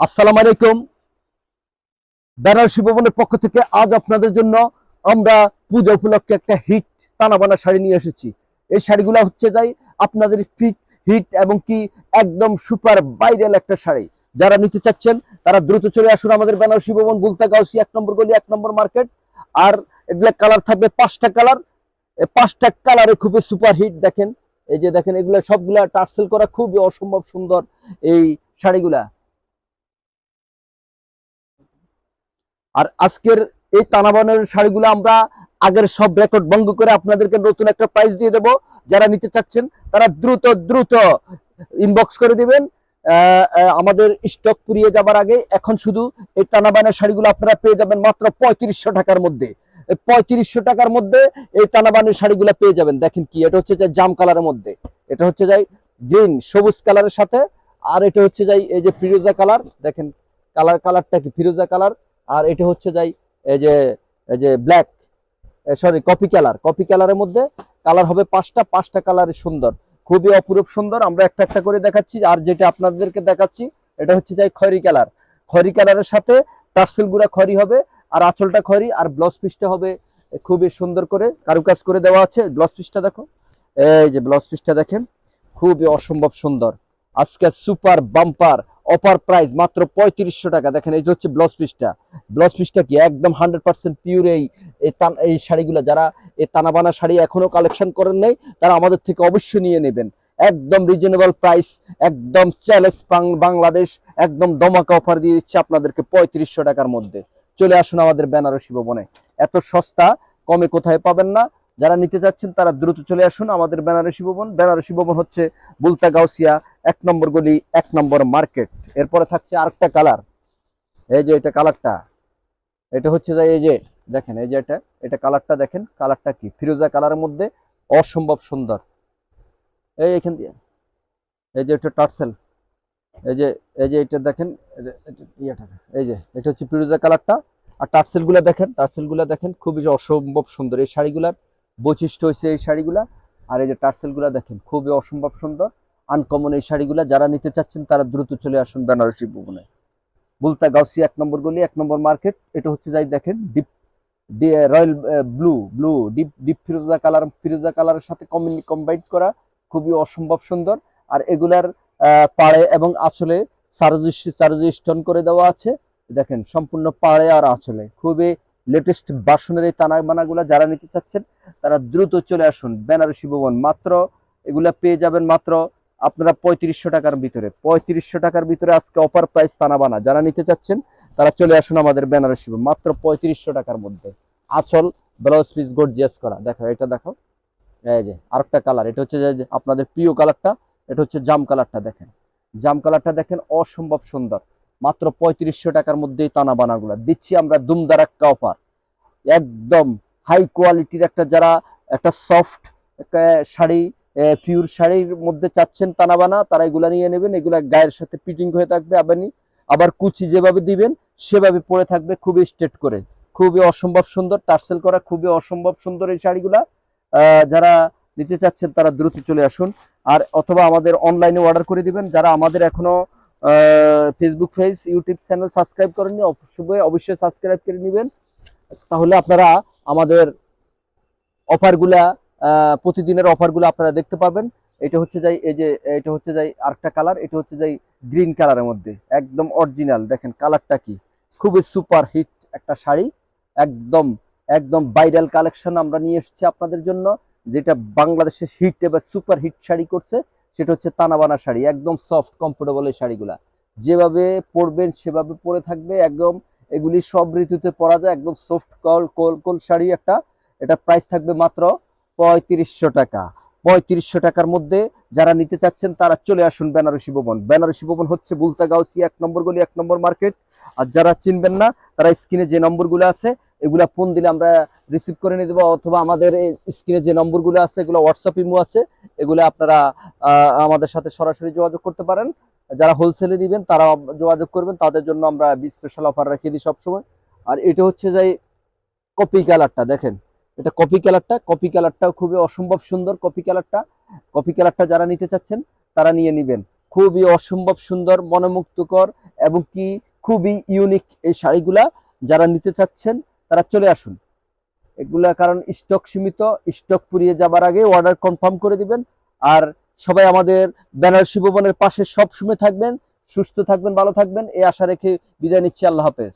আসসালামু আলাইকুম। বেনারসি ভবনের পক্ষ থেকে আজ আপনাদের জন্য আমরা পূজা উপলক্ষে একটা হিট টানাবানা শাড়ি নিয়ে এসেছি। এই শাড়িগুলো হচ্ছে যাই আপনাদের ফিট হিট এবং কি একদম সুপার ভাইরাল একটা শাড়ি। যারা নিতে চাচ্ছেন, তারা দ্রুত চলে আসুন আমাদের বেনারসি ভবন বুলতা গাউসি, এক নম্বর গলি, এক নম্বর মার্কেট। আর এগুলা কালার থাকবে পাঁচটা কালার পাঁচটা কালারে খুবই সুপার হিট দেখেন। এই যে দেখেন, এগুলা সবগুলা টার্সেল করা খুবই অসম্ভব সুন্দর এই শাড়িগুলা। আর আজকের এই তানাবানের শাড়িগুলো আমরা আগের সব রেকর্ড ভঙ্গ করে আপনাদেরকে নতুন একটা প্রাইস দিয়ে দেব। যারা নিতে চাচ্ছেন, তারা দ্রুত দ্রুত ইনবক্স করে দিবেন। আমাদের স্টক পুড়িয়ে যাবার আগে এখন শুধু এই তানাবানের শাড়িগুলো আপনারা পেয়ে যাবেন মাত্র পঁয়ত্রিশশো টাকার মধ্যে। পঁয়ত্রিশশো টাকার মধ্যে এই তানাবানের শাড়িগুলো পেয়ে যাবেন। দেখেন কি, এটা হচ্ছে যে জাম কালারের মধ্যে। এটা হচ্ছে যাই গ্রিন সবুজ কালারের সাথে। আর এটা হচ্ছে যাই এই যে ফিরোজা কালার দেখেন কালার কালারটা কি? ফিরোজা কালার আর এটা হচ্ছে যাই, এই যে এই যে black sorry coffee colour coffee কালারের মধ্যে কালার হবে পাঁচটা পাঁচটা কালার সুন্দর। খুবই অপরূপ সুন্দর। আমরা একটা একটা করে দেখাচ্ছি। আর যেটা আপনাদেরকে দেখাচ্ছি, এটা হচ্ছে যাই খয়রি কালার খয়রি কালারের সাথে টার্সেলগুলা খয়রি হবে, আর আঁচলটা খয়রি আর ব্লাউজ পিসটা হবে খুবই সুন্দর করে কারুকাজ করে দেওয়া আছে। ব্লাউজ পিসটা দেখো। এই যে ব্লাউজ পিসটা দেখেন, খুবই অসম্ভব সুন্দর। আজকে সুপার বাম্পার অফার প্রাইস মাত্র পঁয়ত্রিশশো টাকা। দেখেন, এই যে হচ্ছে ব্লাউজ পিসটা। ব্লাউজ পিসটা কি একদম হান্ড্রেড পার্সেন্ট পিওর এই এই শাড়িগুলো। যারা এই তানাবানা শাড়ি এখনও কালেকশন করেন নাই, তারা আমাদের থেকে অবশ্যই নিয়ে নেবেন। একদম রিজনেবল প্রাইস একদম চ্যালেঞ্জ বাংলাদেশ, একদম দমাকা অফার দিয়ে দিচ্ছে আপনাদেরকে পঁয়ত্রিশশো টাকার মধ্যে। চলে আসুন আমাদের বেনারসি ভবনে। এত সস্তা, কমে কোথায় পাবেন না? যারা নিতে চাচ্ছেন তারা দ্রুত চলে আসুন আমাদের বেনারসি ভবন। বেনারসি ভবন হচ্ছে বুলতা গাউসিয়া, এক নম্বর গলি, এক নম্বর মার্কেট। এরপরে থাকছে আরেকটা কালার। এই যে এটা কালারটা। এটা হচ্ছে যে এই যে, দেখেন, এই যে এটা এটা কালারটা দেখেন। কালারটা কি? ফিরোজা কালারের মধ্যে অসম্ভব সুন্দর। এই এখান দিয়ে। এই যে এটা টার্সেল। এই যে এই যে এটা দেখেন, এই যে, এটা হচ্ছে ফিরোজা কালারটা। আর টার্সেলগুলা দেখেন টার্সেলগুলা দেখেন, খুবই অসম্ভব সুন্দর। এই শাড়িগুলার বৈশিষ্ট্য হয়েছে এই শাড়িগুলা। আর এই যে টার্সেলগুলা দেখেন, খুবই অসম্ভব সুন্দর। আনকমন এই শাড়িগুলা যারা নিতে চাচ্ছেন, তারা দ্রুত চলে আসুন বেনারসি ভবনে। বুলতা গাউসি এক নম্বর গলি, এক নম্বর মার্কেট। এটা হচ্ছে যাই দেখেন, deep royal blue blue, deep deep ফিরোজা কালার, ফিরোজা কালারের সাথে কম্বাইন করা খুবই অসম্ভব সুন্দর। আর এগুলার পাড়ে এবং আঁচলে চারজি চারজি স্টোন করে দেওয়া আছে। দেখেন, সম্পূর্ণ পাড়ে আর আঁচলে। খুবই লেটেস্ট বাসনের এই তানা বানাগুলা যারা নিতে চাচ্ছেন তারা দ্রুত চলে আসুন বেনারসি ভবন। মাত্র এগুলা পেয়ে যাবেন মাত্র আপনারা পঁয়ত্রিশশো টাকার ভিতরে। পঁয়ত্রিশশো টাকার ভিতরে আজকে অফার প্রাইস তানা বানা যারা নিতে চাচ্ছেন তারা চলে আসুন আমাদের বেনারসি ভবন, মাত্র পঁয়ত্রিশশো টাকার মধ্যে। আঁচল ব্লাউজ পিস গর্জিয়াস করা। দেখো এটা দেখো। এই যে আরেকটা কালার এটা হচ্ছে যে আপনাদের প্রিয় কালারটা এটা হচ্ছে জাম কালারটা দেখেন। জাম কালারটা দেখেন অসম্ভব সুন্দর। মাত্র পঁয়ত্রিশশো টাকার মধ্যেই টানা বানাগুলা। দিচ্ছি আমরা দুমদার একটা অফার একদম হাই কোয়ালিটির একটা যারা একটা সফট শাড়ি পিওর শাড়ির মধ্যে চাচ্ছেন টানা বানা, তারা এগুলা নিয়ে নেবেন। এগুলা গায়ের সাথে পিটিং হয়ে থাকবে আপনি আবার কুচি যেভাবে দিবেন, সেভাবে পরে থাকবে খুবই স্ট্রেট করে। খুবই অসম্ভব সুন্দর টার্সেল করা খুবই অসম্ভব সুন্দর এই শাড়িগুলা। যারা নিতে চাচ্ছেন, তারা দ্রুত চলে আসুন। আর অথবা আমাদের অনলাইনে অর্ডার করে দিবেন। যারা আমাদের এখনও Facebook page YouTube channel subscribe করেননি অবশ্যই অবশ্যই সাবস্ক্রাইব করে নেবেন। তাহলে আপনারা আমাদের অফারগুলা প্রতিদিনের অফারগুলো আপনারা দেখতে পাবেন এটা হচ্ছে যাই এই যে এটা হচ্ছে যাই আরেকটা কালার এটা হচ্ছে যাই গ্রিন কালারের মধ্যে। একদম অরিজিনাল দেখেন কালারটা কি? খুবই সুপার হিট একটা শাড়ি। একদম একদম ভাইরাল কালেকশন আমরা নিয়ে এসেছি আপনাদের জন্য, যেটা বাংলাদেশের হিট এবার সুপার হিট শাড়ি করছে। সেটা হচ্ছে তানাবানা শাড়ি, একদম সফট কমফোর্টেবল এই শাড়িগুলা। যেভাবে পরবেন সেভাবে পরে থাকবে, একদম এগুলি সব ঋতুতে পরা যায়, একদম সফট কল কোল কোল শাড়ি একটা, এটা প্রাইস থাকবে মাত্র পঁয়ত্রিশশো টাকা। পঁয়ত্রিশশো টাকার মধ্যে যারা নিতে চাচ্ছেন, তারা চলে আসুন বেনারসি ভবন। বেনারসি ভবন হচ্ছে বুলতা গাউসি এক নম্বর গলি, এক নম্বর মার্কেট। আর যারা চিনবেন না, তারা স্ক্রিনে যে নম্বরগুলো আছে, এগুলা ফোন দিলে আমরা রিসিভ করে নিয়ে দেবো, অথবা আমাদের স্ক্রিনে যে নম্বরগুলো আছে, এগুলো হোয়াটসঅ্যাপ ইমো আছে, এগুলো আপনারা আমাদের সাথে সরাসরি যোগাযোগ করতে পারেন। যারা হোলসেলে নেবেন তারা যোগাযোগ করবেন, তাদের জন্য আমরা স্পেশাল অফার রেখে দিই সবসময়। আর এটা হচ্ছে যাই কপি কালারটা, দেখেন। এটা কপি কালারটা কপি কালারটাও খুবই অসম্ভব সুন্দর কপি কালারটা কপি কালারটা যারা নিতে চাচ্ছেন, তারা নিয়ে নেবেন। খুবই অসম্ভব সুন্দর, মনোমুগ্ধকর এবং কি খুবই ইউনিক এই শাড়িগুলা যারা নিতে চাচ্ছেন, তারা চলে আসুন। এগুলা কারণ স্টক সীমিত স্টক পুড়িয়ে যাবার আগে অর্ডার কনফার্ম করে দিবেন। আর সবাই আমাদের বেনারসি ভবনের পাশে সব সময় থাকবেন, সুস্থ থাকবেন, ভালো থাকবেন। এই আশা রেখে বিদায় নিচ্ছি, আল্লাহ হাফেজ।